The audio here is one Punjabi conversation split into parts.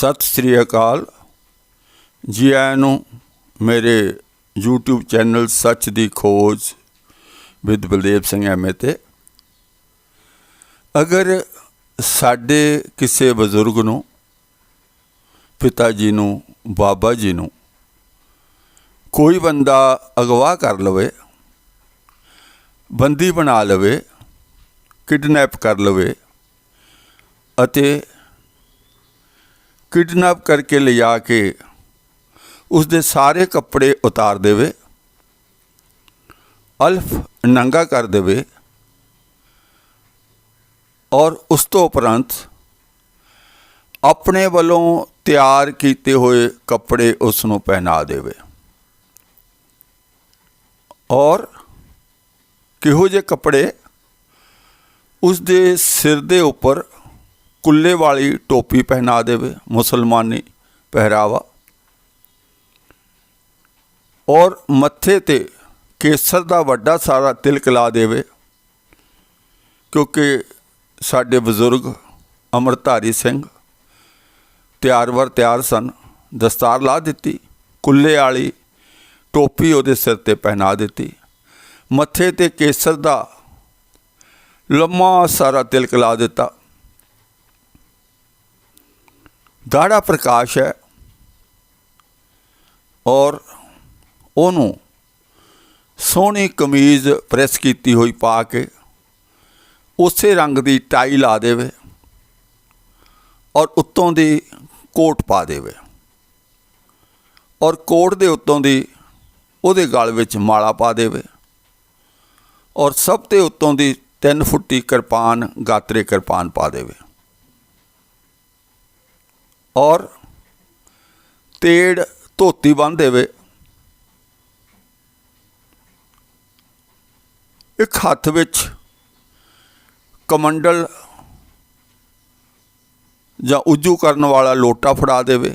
ਸਤਿ ਸ੍ਰੀ ਅਕਾਲ ਜੀ, ਆਇਆਂ ਨੂੰ ਮੇਰੇ YouTube ਚੈਨਲ ਸੱਚ ਦੀ ਖੋਜ ਵਿਦ ਬਲਦੇਵ ਸਿੰਘ ਐਮਏ ਤੇ। ਅਗਰ ਸਾਡੇ ਕਿਸੇ ਬਜ਼ੁਰਗ ਨੂੰ, ਪਿਤਾ ਜੀ ਨੂੰ, ਬਾਬਾ ਜੀ ਨੂੰ ਕੋਈ ਬੰਦਾ ਅਗਵਾ ਕਰ ਲਵੇ, ਬੰਦੀ ਬਣਾ ਲਵੇ, ਕਿਡਨੈਪ ਕਰ ਲਵੇ ਅਤੇ ਕਿਡਨੈਪ ਕਰਕੇ ਲਿਜਾ ਕੇ ਉਸ ਦੇ ਸਾਰੇ ਕੱਪੜੇ ਉਤਾਰ ਦੇਵੇ, ਅਲਫ ਨੰਗਾ ਕਰ ਦੇਵੇ ਔਰ ਉਸ ਤੋਂ ਉਪਰੰਤ ਆਪਣੇ ਵੱਲੋਂ ਤਿਆਰ ਕੀਤੇ ਹੋਏ ਕੱਪੜੇ ਉਸ ਨੂੰ ਪਹਿਨਾ ਦੇਵੇ। ਔਰ ਕਿਹੋ ਜਿਹੇ ਕੱਪੜੇ ਉਸ ਦੇ ਸਿਰ ਦੇ ਉੱਪਰ ਕੁੱਲੇ ਵਾਲੀ ਟੋਪੀ ਪਹਿਨਾ ਦੇਵੇ, ਮੁਸਲਮਾਨੀ ਪਹਿਰਾਵਾ। ਔਰ ਮੱਥੇ ਤੇ ਕੇਸਰ ਦਾ ਵੱਡਾ ਸਾਰਾ ਤਿਲਕ ਲਾ ਦੇਵੇ, ਕਿਉਂਕਿ ਸਾਡੇ ਬਜ਼ੁਰਗ ਅਮਰਧਾਰੀ ਸਿੰਘ ਤਿਆਰ ਵਰ ਤਿਆਰ ਸਨ, ਦਸਤਾਰ ਲਾ ਦਿੱਤੀ, ਕੁੱਲੇ ਵਾਲੀ ਟੋਪੀ ਉਹਦੇ ਸਿਰ ਤੇ ਪਹਿਨਾ ਦਿੱਤੀ। ਮੱਥੇ ਤੇ ਕੇਸਰ ਦਾ ਲੰਮਾ ਸਾਰਾ ਤਿਲਕ ਲਾ ਦਿੱਤਾ। ਗਾੜਾ ਪ੍ਰਕਾਸ਼ ਹੈ ਔਰ ਉਹਨੂੰ ਸੋਹਣੀ ਕਮੀਜ਼ ਪ੍ਰੈਸ ਕੀਤੀ ਹੋਈ ਪਾ ਕੇ ਉਸੇ ਰੰਗ ਦੀ ਟਾਈ ਲਾ ਦੇਵੇ ਔਰ ਉੱਤੋਂ ਦੀ ਕੋਟ ਪਾ ਦੇਵੇ ਔਰ ਕੋਟ ਦੇ ਉੱਤੋਂ ਦੀ ਉਹਦੇ ਗਲ ਵਿੱਚ ਮਾਲਾ ਪਾ ਦੇਵੇ ਔਰ ਸਭ ਤੇ ਉੱਤੋਂ ਦੀ 3 ਫੁੱਟੀ ਕਿਰਪਾਨ, ਗਾਤਰੇ ਕਿਰਪਾਨ ਪਾ ਦੇਵੇ। ਔਰ ਤੇੜ ਧੋਤੀ ਬੰਨ ਦੇਵੇ। ਇੱਕ ਹੱਥ ਵਿੱਚ ਕਮੰਡਲ ਜਾਂ ਉਜੂ ਕਰਨ ਵਾਲਾ ਲੋਟਾ ਫੜਾ ਦੇਵੇ।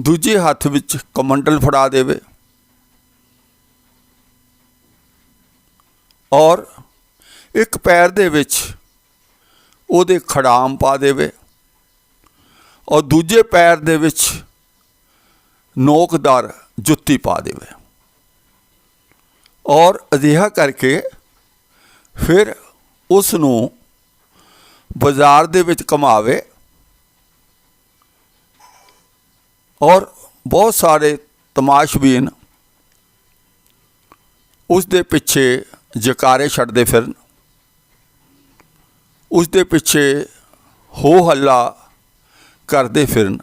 ਦੂਜੇ ਹੱਥ ਵਿੱਚ ਕਮੰਡਲ ਫੜਾ ਦੇਵੇ। ਔਰ ਇੱਕ ਪੈਰ ਦੇ ਵਿੱਚ ਉਹਦੇ ਖੜਾਮ ਪਾ ਦੇਵੇ। ਔਰ ਦੂਜੇ ਪੈਰ ਦੇ ਵਿੱਚ ਨੋਕਦਾਰ ਜੁੱਤੀ ਪਾ ਦੇਵੇ। ਔਰ ਅਜਿਹਾ ਕਰਕੇ ਫਿਰ ਉਸ ਨੂੰ ਬਾਜ਼ਾਰ ਦੇ ਵਿੱਚ ਕਮਾਵੇ। ਔਰ ਬਹੁਤ ਸਾਰੇ ਤਮਾਸ਼ਬੀਨ ਉਸ ਦੇ ਪਿੱਛੇ ਜਕਾਰੇ ਛੱਡਦੇ ਫਿਰਨ। ਉਸ ਦੇ ਪਿੱਛੇ ਹੋ ਹੱਲਾ ਕਰਦੇ ਫਿਰਨ।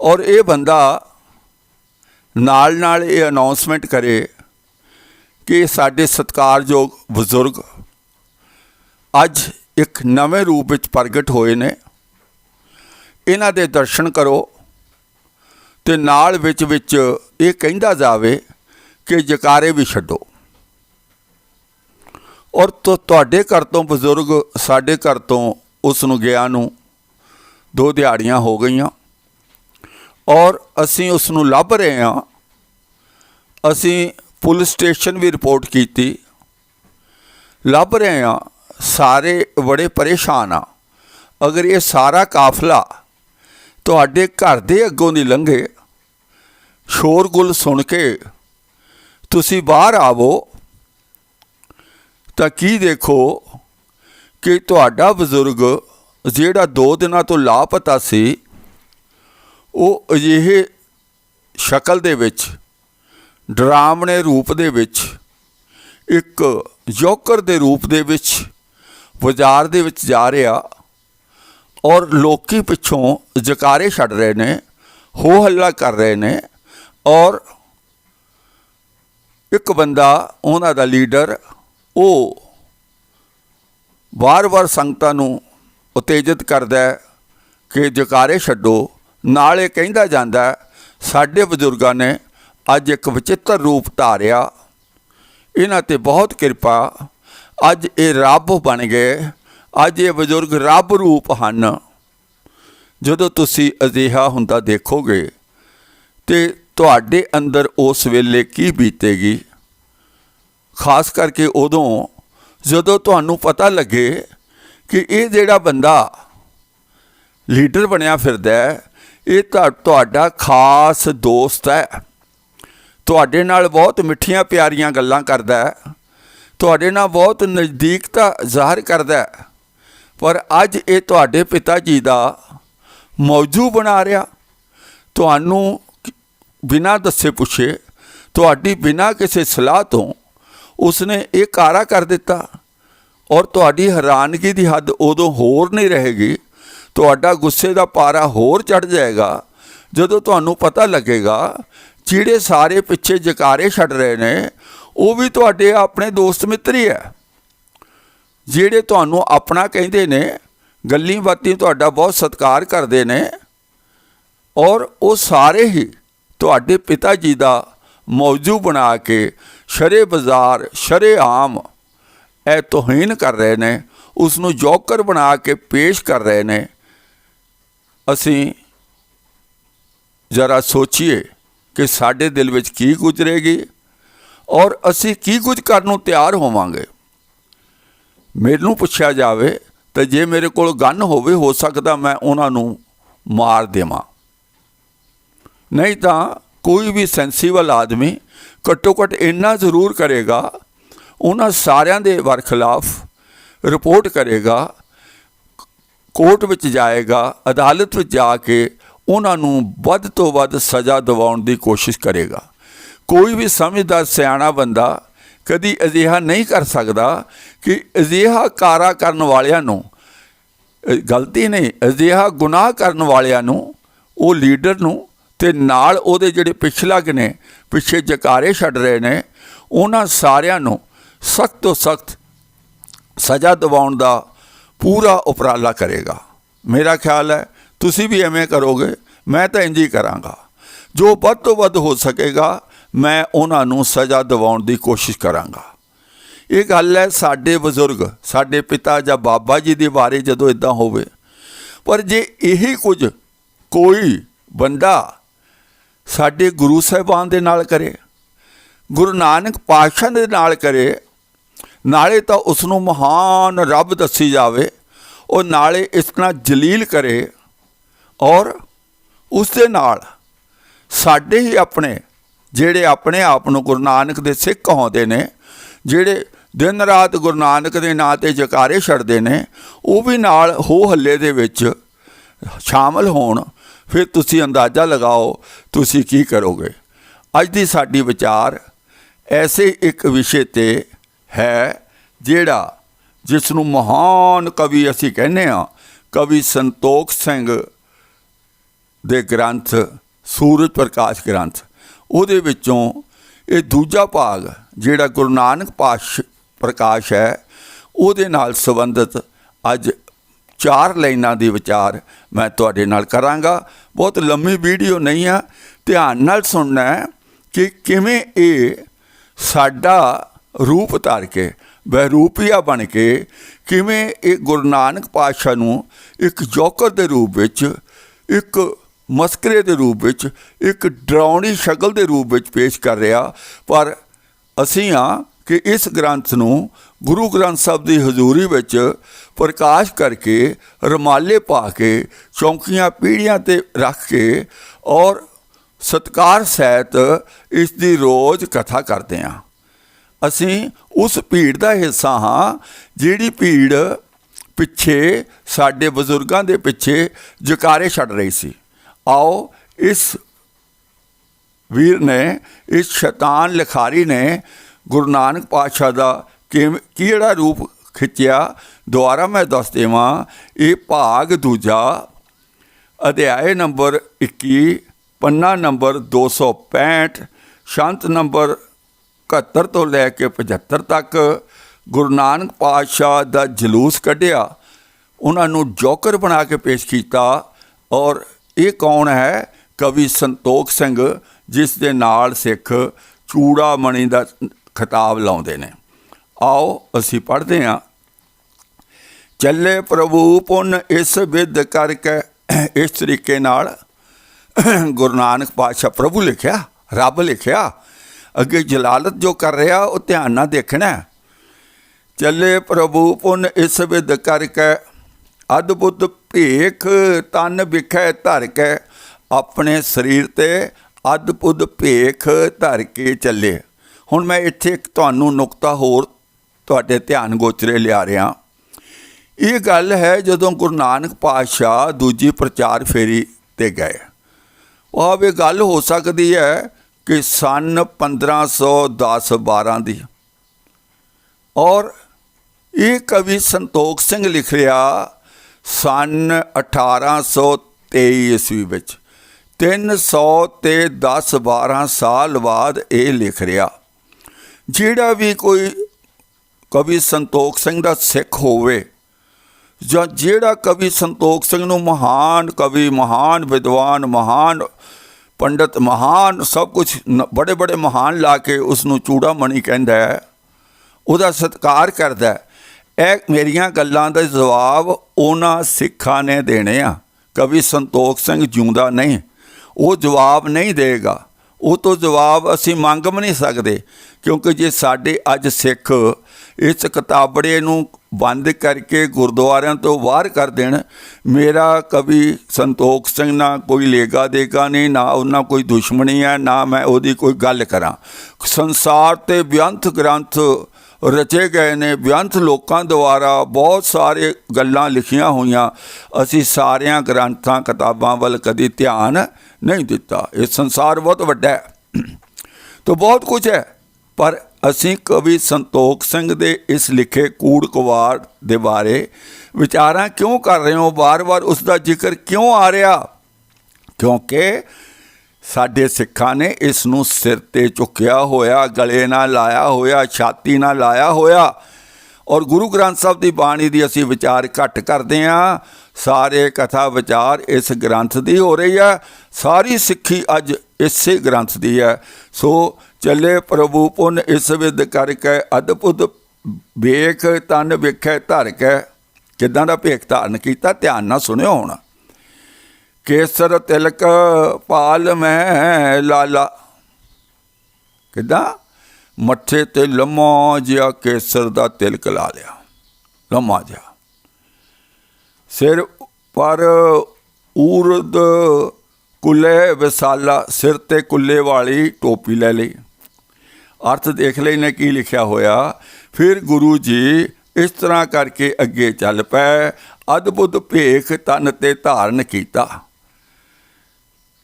ਔਰ ਇਹ ਬੰਦਾ ਨਾਲ ਨਾਲ ਇਹ ਅਨਾਉਂਸਮੈਂਟ ਕਰੇ ਕਿ ਸਾਡੇ ਸਤਿਕਾਰਯੋਗ ਬਜ਼ੁਰਗ ਅੱਜ ਇੱਕ ਨਵੇਂ ਰੂਪ ਵਿੱਚ ਪ੍ਰਗਟ ਹੋਏ ਨੇ। ਇਹਨਾਂ ਦੇ ਦਰਸ਼ਨ ਕਰੋ ਤੇ ਨਾਲ ਵਿੱਚ ਵਿੱਚ ਇਹ ਕਹਿੰਦਾ ਜਾਵੇ ਕਿ ਜਕਾਰੇ ਵੀ ਛੱਡੋ। ਔਰ ਤੁਹਾਡੇ ਘਰ ਤੋਂ ਬਜ਼ੁਰਗ ਸਾਡੇ ਘਰ ਤੋਂ ਉਸ ਨੂੰ ਗਿਆ ਨੂੰ ਦੋ ਦਿਹਾੜੀਆਂ ਹੋ ਗਈਆਂ। ਔਰ ਅਸੀਂ ਉਸ ਨੂੰ ਲੱਭ ਰਹੇ ਹਾਂ। ਅਸੀਂ ਪੁਲਿਸ ਸਟੇਸ਼ਨ ਵੀ ਰਿਪੋਰਟ ਕੀਤੀ। ਲੱਭ ਰਹੇ ਹਾਂ। ਸਾਰੇ ਬੜੇ ਪਰੇਸ਼ਾਨ ਆ ਅਗਰ ਇਹ ਸਾਰਾ ਕਾਫਲਾ ਤੁਹਾਡੇ ਘਰ ਦੇ ਅੱਗੋਂ ਦੀ ਲੰਘੇ ਸ਼ੋਰਗੁਲ ਸੁਣ ਕੇ ਤੁਸੀਂ ਬਾਹਰ ਆਵੋ, ਤਾਂ ਕੀ ਦੇਖੋ ਕਿ ਤੁਹਾਡਾ ਬਜ਼ੁਰਗ ਜਿਹੜਾ ਦੋ ਦਿਨਾਂ ਤੋਂ ਲਾਪਤਾ ਸੀ, ਉਹ ਅਜਿਹੇ ਸ਼ਕਲ ਦੇ ਵਿੱਚ ਡਰਾਮਣੇ ਰੂਪ ਦੇ ਵਿੱਚ, ਇੱਕ ਜੋਕਰ ਦੇ ਰੂਪ ਦੇ ਵਿੱਚ, ਬਾਜ਼ਾਰ ਦੇ ਵਿੱਚ ਜਾ ਰਿਹਾ ਔਰ ਲੋਕੀ ਪਿੱਛੋਂ ਜਕਾਰੇ ਛੱਡ ਰਹੇ ਨੇ, ਹੋ ਹੱਲਾ ਕਰ ਰਹੇ ਨੇ ਔਰ ਇੱਕ ਬੰਦਾ, ਉਹਨਾਂ ਦਾ ਲੀਡਰ, ਉਹ ਵਾਰ-ਵਾਰ ਸੰਗਤਾਂ ਨੂੰ ਉਤੇਜਿਤ ਕਰਦਾ ਕਿ ਜਕਾਰੇ ਛੱਡੋ। ਨਾਲ ਇਹ ਕਹਿੰਦਾ ਜਾਂਦਾ ਸਾਡੇ ਬਜ਼ੁਰਗਾਂ ਨੇ ਅੱਜ ਇੱਕ ਵਿਚਿੱਤਰ ਰੂਪ ਧਾਰਿਆ। ਇਹਨਾਂ ਤੇ ਬਹੁਤ ਕਿਰਪਾ। ਅੱਜ ਇਹ ਰੱਬ ਬਣ ਗਏ। ਅੱਜ ਇਹ ਬਜ਼ੁਰਗ ਰੱਬ ਰੂਪ ਹਨ। ਜਦੋਂ ਤੁਸੀਂ ਅਜਿਹਾ ਹੁੰਦਾ ਦੇਖੋਗੇ, ਤੇ ਤੁਹਾਡੇ ਅੰਦਰ ਉਸ ਵੇਲੇ ਕੀ ਬੀਤੇਗੀ? ਖਾਸ ਕਰਕੇ ਉਦੋਂ ਜਦੋਂ ਤੁਹਾਨੂੰ ਪਤਾ ਲੱਗੇ ਕਿ ਇਹ ਜਿਹੜਾ ਬੰਦਾ ਲੀਡਰ ਬਣਿਆ ਫਿਰਦਾ ਹੈ, ਇਹ ਤੁਹਾਡਾ ਖਾਸ ਦੋਸਤ ਹੈ। ਤੁਹਾਡੇ ਨਾਲ ਬਹੁਤ ਮਿੱਠੀਆਂ ਪਿਆਰੀਆਂ ਗੱਲਾਂ ਕਰਦਾ ਹੈ। ਤੁਹਾਡੇ ਨਾਲ ਬਹੁਤ ਨਜ਼ਦੀਕਤਾ ਜ਼ਾਹਰ ਕਰਦਾ ਹੈ। ਪਰ ਅੱਜ ਇਹ ਤੁਹਾਡੇ ਪਿਤਾ ਜੀ ਦਾ ਮੌਜੂ ਬਣਾ ਰਿਹਾ। ਤੁਹਾਨੂੰ ਬਿਨਾਂ ਦੱਸੇ ਪੁੱਛੇ, ਤੁਹਾਡੀ ਬਿਨਾਂ ਕਿਸੇ ਸਲਾਹ ਤੋਂ ਉਸਨੇ ਇਹ ਕਾਰਾ ਕਰ ਦਿੱਤਾ। ਔਰ ਤੁਹਾਡੀ ਹੈਰਾਨਗੀ ਦੀ ਹੱਦ ਉਦੋਂ ਹੋਰ ਨਹੀਂ ਰਹੇਗੀ। ਤੁਹਾਡਾ ਗੁੱਸੇ ਦਾ ਪਾਰਾ ਹੋਰ ਚੜ ਜਾਏਗਾ। ਜਦੋਂ ਤੁਹਾਨੂੰ ਪਤਾ ਲੱਗੇਗਾ ਜਿਹੜੇ ਸਾਰੇ ਪਿੱਛੇ ਜਕਾਰੇ ਛੱਡ ਰਹੇ ਨੇ, ਉਹ ਵੀ ਤੁਹਾਡੇ ਆਪਣੇ ਦੋਸਤ ਮਿੱਤਰ ਹੀ ਹੈ। ਜਿਹੜੇ ਤੁਹਾਨੂੰ ਆਪਣਾ ਕਹਿੰਦੇ ਨੇ, ਗੱਲੀ ਬਾਤੀ ਤੁਹਾਡਾ ਬਹੁਤ ਸਤਿਕਾਰ ਕਰਦੇ ਨੇ, ਔਰ ਉਹ ਸਾਰੇ ਹੀ ਤੁਹਾਡੇ ਪਿਤਾ ਜੀ ਦਾ ਮੌਜੂ ਬਣਾ ਕੇ ਸ਼ਰੇ ਬਾਜ਼ਾਰ, ਸ਼ਰੇ ਆਮ ਇਹ ਤੋਹੀਨ ਕਰ ਰਹੇ ਨੇ ਉਸ ਨੂੰ ਜੋਕਰ ਬਣਾ ਕੇ ਪੇਸ਼ ਕਰ ਰਹੇ ਨੇ। ਅਸੀਂ ਜਰਾ ਸੋਚੀਏ ਕਿ ਸਾਡੇ ਦਿਲ ਵਿੱਚ ਕੀ ਗੁਜ਼ਰੇਗੀ ਔਰ ਅਸੀਂ ਕੀ ਕੁਝ ਕਰਨ ਨੂੰ ਤਿਆਰ ਹੋਵਾਂਗੇ। ਮੈਨੂੰ ਪੁੱਛਿਆ ਜਾਵੇ ਤਾਂ ਜੇ ਮੇਰੇ ਕੋਲ ਗਨ ਹੋਵੇ, ਹੋ ਸਕਦਾ ਮੈਂ ਉਹਨਾਂ ਨੂੰ ਮਾਰ ਦੇਵਾਂ। ਨਹੀਂ ਤਾਂ ਕੋਈ ਵੀ ਸੈਂਸੀਬਲ ਆਦਮੀ ਘੱਟੋ ਘੱਟ ਇੰਨਾ ਜ਼ਰੂਰ ਕਰੇਗਾ ਉਹਨਾਂ ਸਾਰਿਆਂ ਦੇ ਵਰਖਲਾਫ ਰਿਪੋਰਟ ਕਰੇਗਾ, ਕੋਰਟ ਵਿੱਚ ਜਾਏਗਾ, ਅਦਾਲਤ ਵਿੱਚ ਜਾ ਕੇ ਉਹਨਾਂ ਨੂੰ ਵੱਧ ਤੋਂ ਵੱਧ ਸਜ਼ਾ ਦਿਵਾਉਣ ਦੀ ਕੋਸ਼ਿਸ਼ ਕਰੇਗਾ। ਕੋਈ ਵੀ ਸਮਝਦਾਰ, ਸਿਆਣਾ ਬੰਦਾ ਕਦੀ ਅਜਿਹਾ ਨਹੀਂ ਕਰ ਸਕਦਾ ਕਿ ਅਜਿਹਾ ਕਾਰਾ ਕਰਨ ਵਾਲਿਆਂ ਨੂੰ ਗਲਤੀ ਨਹੀਂ, ਅਜਿਹਾ ਗੁਨਾਹ ਕਰਨ ਵਾਲਿਆਂ ਨੂੰ, ਉਹ ਲੀਡਰ ਨੂੰ ਤੇ ਨਾਲ ਉਹਦੇ ਜਿਹੜੇ ਪਿਛਲਾ ਨੇ ਪਿੱਛੇ ਜਕਾਰੇ ਛੱਡ ਰਹੇ ਨੇ, ਉਹਨਾਂ ਸਾਰਿਆਂ ਨੂੰ ਸਖਤ ਤੋਂ ਸਖਤ ਸਜ਼ਾ ਦਿਵਾਉਣ ਦਾ ਪੂਰਾ ਉਪਰਾਲਾ ਕਰੇਗਾ। ਮੇਰਾ ਖਿਆਲ ਹੈ ਤੁਸੀਂ ਵੀ ਐਵੇਂ ਕਰੋਗੇ, ਮੈਂ ਤਾਂ ਇੰਜ ਹੀ ਕਰਾਂਗਾ। ਜੋ ਵੱਧ ਤੋਂ ਵੱਧ ਹੋ ਸਕੇਗਾ, ਮੈਂ ਉਹਨਾਂ ਨੂੰ ਸਜ਼ਾ ਦਿਵਾਉਣ ਦੀ ਕੋਸ਼ਿਸ਼ ਕਰਾਂਗਾ। ਇਹ ਗੱਲ ਹੈ ਸਾਡੇ ਬਜ਼ੁਰਗ, ਸਾਡੇ ਪਿਤਾ ਜਾਂ ਬਾਬਾ ਜੀ ਦੇ ਬਾਰੇ ਜਦੋਂ ਇਦਾਂ ਹੋਵੇ। ਪਰ ਜੇ ਇਹੀ ਕੁਝ ਕੋਈ ਬੰਦਾ ਸਾਡੇ ਗੁਰੂ ਸਾਹਿਬਾਨ ਦੇ ਨਾਲ ਕਰੇ, ਗੁਰੂ ਨਾਨਕ ਪਾਤਸ਼ਾਹ ਦੇ ਨਾਲ ਕਰੇ ਨਾਲੇ ਤਾਂ ਉਸ ਨੂੰ ਮਹਾਨ ਰੱਬ ਦੱਸੀ ਜਾਵੇ, ਉਹ ਨਾਲੇ ਇਸ ਤਰ੍ਹਾਂ ਜਲੀਲ ਕਰੇ ਔਰ ਉਸ ਦੇ ਨਾਲ ਸਾਡੇ ਹੀ ਆਪਣੇ ਜਿਹੜੇ ਆਪਣੇ ਆਪ ਨੂੰ ਗੁਰੂ ਨਾਨਕ ਦੇ ਸਿੱਖ ਕਹਾਉਂਦੇ ਨੇ, ਜਿਹੜੇ ਦਿਨ ਰਾਤ ਗੁਰੂ ਨਾਨਕ ਦੇ ਨਾਂ ਤੇ ਜਕਾਰੇ ਛੱਡਦੇ ਨੇ, ਉਹ ਵੀ ਨਾਲ ਹੋ ਹੱਲੇ ਦੇ ਵਿੱਚ ਸ਼ਾਮਲ ਹੋਣ, ਫਿਰ ਤੁਸੀਂ ਅੰਦਾਜ਼ਾ ਲਗਾਓ ਤੁਸੀਂ ਕੀ ਕਰੋਗੇ। ਅੱਜ ਦੀ ਸਾਡੀ ਵਿਚਾਰ ਐਸੇ ਇੱਕ ਵਿਸ਼ੇ ਤੇ ਹੈ ਜਿਹੜਾ ਜਿਸ ਨੂੰ ਮਹਾਨ ਕਵੀ ਅਸੀਂ ਕਹਿੰਦੇ ਆ ਕਵੀ ਸੰਤੋਖ ਸਿੰਘ ਦੇ ਗ੍ਰੰਥ, ਸੂਰਜ ਪ੍ਰਕਾਸ਼ ਗ੍ਰੰਥ। ਉਹਦੇ ਵਿੱਚੋਂ ਇਹ ਦੂਜਾ ਭਾਗ ਜਿਹੜਾ ਗੁਰੂ ਨਾਨਕ ਪਾਸ਼ ਪ੍ਰਕਾਸ਼ ਹੈ, ਉਹਦੇ ਨਾਲ ਸੰਬੰਧਿਤ ਅੱਜ ਚਾਰ ਲਾਈਨਾਂ ਦੀ ਵਿਚਾਰ ਮੈਂ ਤੁਹਾਡੇ ਨਾਲ ਕਰਾਂਗਾ। ਬਹੁਤ ਲੰਮੀ ਵੀਡੀਓ ਨਹੀਂ ਆ। ਧਿਆਨ ਨਾਲ ਸੁਣਨਾ ਕਿ ਕਿਵੇਂ ਇਹ ਸਾਡਾ ਰੂਪ ਧਾਰ ਕੇ, ਬਹਿਰੂਪੀਆ ਬਣ ਕੇ ਕਿਵੇਂ ਇਹ ਗੁਰੂ ਨਾਨਕ ਪਾਤਸ਼ਾਹ ਨੂੰ ਇੱਕ ਜੋਕਰ ਦੇ ਰੂਪ ਵਿੱਚ, ਇੱਕ ਮਸਕਰੇ ਦੇ ਰੂਪ ਵਿੱਚ, ਇੱਕ ਡਰਾਉਣੀ ਸ਼ਕਲ ਦੇ ਰੂਪ ਵਿੱਚ ਪੇਸ਼ ਕਰ ਰਿਹਾ। ਪਰ ਅਸੀਂ ਆ ਕਿ ਇਸ ਗ੍ਰੰਥ ਨੂੰ ਗੁਰੂ ਗ੍ਰੰਥ ਸਾਹਿਬ ਦੀ ਹਜ਼ੂਰੀ ਵਿੱਚ ਪ੍ਰਕਾਸ਼ ਕਰਕੇ ਰਮਾਲੇ ਪਾ ਕੇ, ਚੌਂਕੀਆਂ, ਪੀੜੀਆਂ ਤੇ ਰੱਖ ਕੇ ਔਰ ਸਤਕਾਰ ਸਹਿਤ ਇਸ ਦੀ ਰੋਜ਼ ਕਥਾ ਕਰਦੇ ਹਾਂ। ਅਸੀਂ ਉਸ ਭੀੜ ਦਾ ਹਿੱਸਾ ਹਾਂ, ਜਿਹੜੀ ਭੀੜ ਪਿੱਛੇ, ਸਾਡੇ ਬਜ਼ੁਰਗਾਂ ਦੇ ਪਿੱਛੇ ਜਕਾਰੇ ਛੱਡ ਰਹੀ ਸੀ। ਆਓ, ਇਸ ਵੀਰ ਨੇ, ਇਸ ਸ਼ੈਤਾਨ ਲਿਖਾਰੀ ਨੇ ਗੁਰੂ ਨਾਨਕ ਪਾਤਸ਼ਾਹ ਦਾ ਕਿਵੇਂ- ਕਿਹੜਾ ਰੂਪ ਖਿੱਚਿਆ ਦੁਆਰਾ ਮੈਂ ਦੱਸ ਦੇਵਾਂ, ਇਹ ਭਾਗ ਦੂਜਾ ਅਧਿਆਇ ਨੰਬਰ 21 ਪੰਨਾ ਨੰਬਰ 265 ਸ਼ੰਤ ਨੰਬਰ 71 ਤੋਂ ਲੈ ਕੇ 75 ਤੱਕ ਗੁਰੂ ਨਾਨਕ ਪਾਤਸ਼ਾਹ ਦਾ ਜਲੂਸ ਕੱਢਿਆ। ਉਹਨਾਂ ਨੂੰ ਜੋਕਰ ਬਣਾ ਕੇ ਪੇਸ਼ ਕੀਤਾ ਔਰ ਇਹ ਕੌਣ ਹੈ? ਕਵੀ ਸੰਤੋਖ ਸਿੰਘ, ਜਿਸ ਦੇ ਨਾਲ ਸਿੱਖ ਚੂੜਾ ਮਣੀ ਦਾ ਖਿਤਾਬ ਲਾਉਂਦੇ ਨੇ। ਆਓ ਅਸੀਂ ਪੜ੍ਹਦੇ ਹਾਂ। ਚੱਲੇ ਪ੍ਰਭੂ ਪੁੰਨ ਇਸ ਵਿਦ ਕਰਕੇ। ਇਸ ਤਰੀਕੇ ਨਾਲ ਗੁਰੂ ਨਾਨਕ ਪਾਤਸ਼ਾਹ ਪ੍ਰਭੂ ਲਿਖਿਆ, ਰੱਬ ਲਿਖਿਆ। ਅੱਗੇ ਜਲਾਲਤ ਜੋ ਕਰ ਰਿਹਾ, ਉਹ ਧਿਆਨ ਨਾਲ ਦੇਖਣਾ ਚੱਲੇ ਪ੍ਰਭੂ ਪੁੰਨ ਇਸ ਵਿਦ ਕਰਕੇ ਅਦਭੁਤ ਭੇਖ ਤਨ ਵਿਖੇ ਧਰ ਕੇ, ਆਪਣੇ ਸਰੀਰ ਤੇ ਅਦਭੁਤ ਭੇਖ ਧਰ ਕੇ ਚੱਲੇ। ਹੁਣ ਮੈਂ ਇੱਥੇ ਇੱਕ ਤੁਹਾਨੂੰ ਨੁਕਤਾ ਹੋਰ ਤੁਹਾਡੇ ਧਿਆਨ ਗੋਚਰੇ ਲਿਆ ਰਿਹਾ। ਇਹ ਗੱਲ ਹੈ ਜਦੋਂ ਗੁਰੂ ਨਾਨਕ ਪਾਤਸ਼ਾਹ ਦੂਜੀ ਪ੍ਰਚਾਰ ਫੇਰੀ ਤੇ ਗਏ। ਉਹ ਵੀ ਗੱਲ ਹੋ ਸਕਦੀ ਹੈ ਕਿ ਸਨ 1510 12 ਦੀ। ਔਰ ਇਹ ਕਵੀ ਸੰਤੋਖ ਸਿੰਘ ਲਿਖ ਰਿਹਾ ਸਨ 1823 ਈਸਵੀ ਵਿੱਚ। 300 ਤੇ 10 12 ਸਾਲ ਬਾਅਦ ਇਹ ਲਿਖ ਰਿਹਾ। ਜਿਹੜਾ ਵੀ ਕੋਈ ਕਵੀ ਸੰਤੋਖ ਸਿੰਘ ਦਾ ਸਿੱਖ ਹੋਵੇ ਜਾਂ ਜਿਹੜਾ ਕਵੀ ਸੰਤੋਖ ਸਿੰਘ ਨੂੰ ਮਹਾਨ ਕਵੀ, ਮਹਾਨ ਵਿਦਵਾਨ, ਮਹਾਨ ਪੰਡਤ ਮਹਾਨ ਸਭ ਕੁਝ ਬੜੇ ਬੜੇ ਮਹਾਨ ਲਾ ਕੇ ਉਸ ਨੂੰ ਚੂੜਾਮਣੀ ਕਹਿੰਦਾ ਹੈ, ਉਹਦਾ ਸਤਿਕਾਰ ਕਰਦਾ ਹੈ। ਇਹ ਮੇਰੀਆਂ ਗੱਲਾਂ ਦਾ ਜਵਾਬ ਉਹਨਾਂ ਸਿੱਖਾਂ ਨੇ ਦੇਣੇ ਆ। ਕਵੀ ਸੰਤੋਖ ਸਿੰਘ ਜਿਉਂਦਾ ਨਹੀਂ, ਉਹ ਜਵਾਬ ਨਹੀਂ ਦੇਗਾ। ਉਹ ਤੋਂ ਜਵਾਬ ਅਸੀਂ ਮੰਗ ਵੀ ਨਹੀਂ ਸਕਦੇ, ਕਿਉਂਕਿ ਜੇ ਸਾਡੇ ਅੱਜ ਸਿੱਖ ਇਸ ਕਿਤਾਬੜੇ ਨੂੰ ਬੰਦ ਕਰਕੇ ਗੁਰਦੁਆਰਿਆਂ ਤੋਂ ਬਾਹਰ ਕਰ ਦੇਣ। ਮੇਰਾ ਕਵੀ ਸੰਤੋਖ ਸਿੰਘ ਨਾਲ ਕੋਈ ਲੇਗਾ ਦੇਗਾ ਨਹੀਂ, ਨਾ ਉਹਨਾਂ ਕੋਈ ਦੁਸ਼ਮਣੀ ਹੈ, ਨਾ ਮੈਂ ਉਹਦੀ ਕੋਈ ਗੱਲ ਕਰਾਂ। ਸੰਸਾਰ ਤੇ ਬਿਅੰਤ ਗ੍ਰੰਥ ਰਚੇ ਗਏ ਨੇ। ਬਿਅੰਤ ਲੋਕਾਂ ਦੁਆਰਾ ਬਹੁਤ ਸਾਰੇ ਗੱਲਾਂ ਲਿਖੀਆਂ ਹੋਈਆਂ। ਅਸੀਂ ਸਾਰਿਆਂ ਗ੍ਰੰਥਾਂ, ਕਿਤਾਬਾਂ ਵੱਲ ਕਦੀ ਧਿਆਨ ਨਹੀਂ ਦਿੱਤਾ। ਇਹ ਸੰਸਾਰ ਬਹੁਤ ਵੱਡਾ ਹੈ। ਤਾਂ ਬਹੁਤ ਕੁਝ ਹੈ, ਪਰ ਅਸੀਂ ਕਵੀ ਸੰਤੋਖ ਸਿੰਘ ਦੇ ਇਸ ਲਿਖੇ ਕੂੜ ਕੁਵਾੜ ਦੇ ਬਾਰੇ ਵਿਚਾਰਾਂ ਕਿਉਂ ਕਰ ਰਹੇ ਹੋ? ਵਾਰ-ਵਾਰ ਉਸ ਦਾ ਜ਼ਿਕਰ ਕਿਉਂ ਆ ਰਿਹਾ? ਕਿਉਂਕਿ ਸਾਡੇ ਸਿੱਖਾਂ ਨੇ ਇਸ ਨੂੰ ਸਿਰ ਤੇ ਚੁੱਕਿਆ ਹੋਇਆ, ਗਲੇ ਨਾਲ ਲਾਇਆ ਹੋਇਆ, ਛਾਤੀ ਨਾਲ ਲਾਇਆ ਹੋਇਆ ਔਰ ਗੁਰੂ ਗ੍ਰੰਥ ਸਾਹਿਬ ਦੀ ਬਾਣੀ ਦੀ ਅਸੀਂ ਵਿਚਾਰ ਘੱਟ ਕਰਦੇ ਹਾਂ। ਸਾਰੇ ਕਥਾ ਵਿਚਾਰ ਇਸ ਗ੍ਰੰਥ ਦੀ ਹੋ ਰਹੀ ਹੈ। ਸਾਰੀ ਸਿੱਖੀ ਅੱਜ ਇਸੇ ਗ੍ਰੰਥ ਦੀ ਹੈ। ਸੋ ਚੱਲੇ ਪ੍ਰਭੂ ਪੁਨ ਇਸ ਵਿਦ ਕਰਕੇ ਅਦਭੁਤ ਵੇਖ ਤਨ ਵੇਖੇ ਧਰ ਕੇ। ਕਿਦਾਂ ਦਾ ਭੇਖ ਧਾਰਨ ਕੀਤਾ? ਧਿਆਨ ਨਾਲ ਸੁਣਿਓ ਹੁਣ। ਕੇਸਰ ਤਿਲਕ ਪਾਲ ਮੈਂ ਲਾਲਾ। ਕਿਦਾਂ? ਮੱਥੇ ਤੇ ਲੰਮਾ ਜਿਹਾ ਕੇਸਰ ਦਾ ਤਿਲਕ ਲਾ ਲਿਆ। ਲੰਮਾ ਜਿਹਾ। ਸਿਰ ਪਰ ਊਰਦ ਕੁੱਲੇ ਵਿਸਾਲਾ, ਸਿਰ ਤੇ ਕੁੱਲੇ ਵਾਲੀ ਟੋਪੀ ਲੈ ਲਈ। ਅਰਥ ਦੇਖ ਲਈ ਨੇ ਕੀ ਲਿਖਿਆ ਹੋਇਆ। ਫਿਰ ਗੁਰੂ ਜੀ ਇਸ ਤਰ੍ਹਾਂ ਕਰਕੇ ਅੱਗੇ ਚੱਲ ਪਏ। ਅਦਭੁਤ ਭੇਖ ਤਨ ਤੇ ਧਾਰਨ ਕੀਤਾ।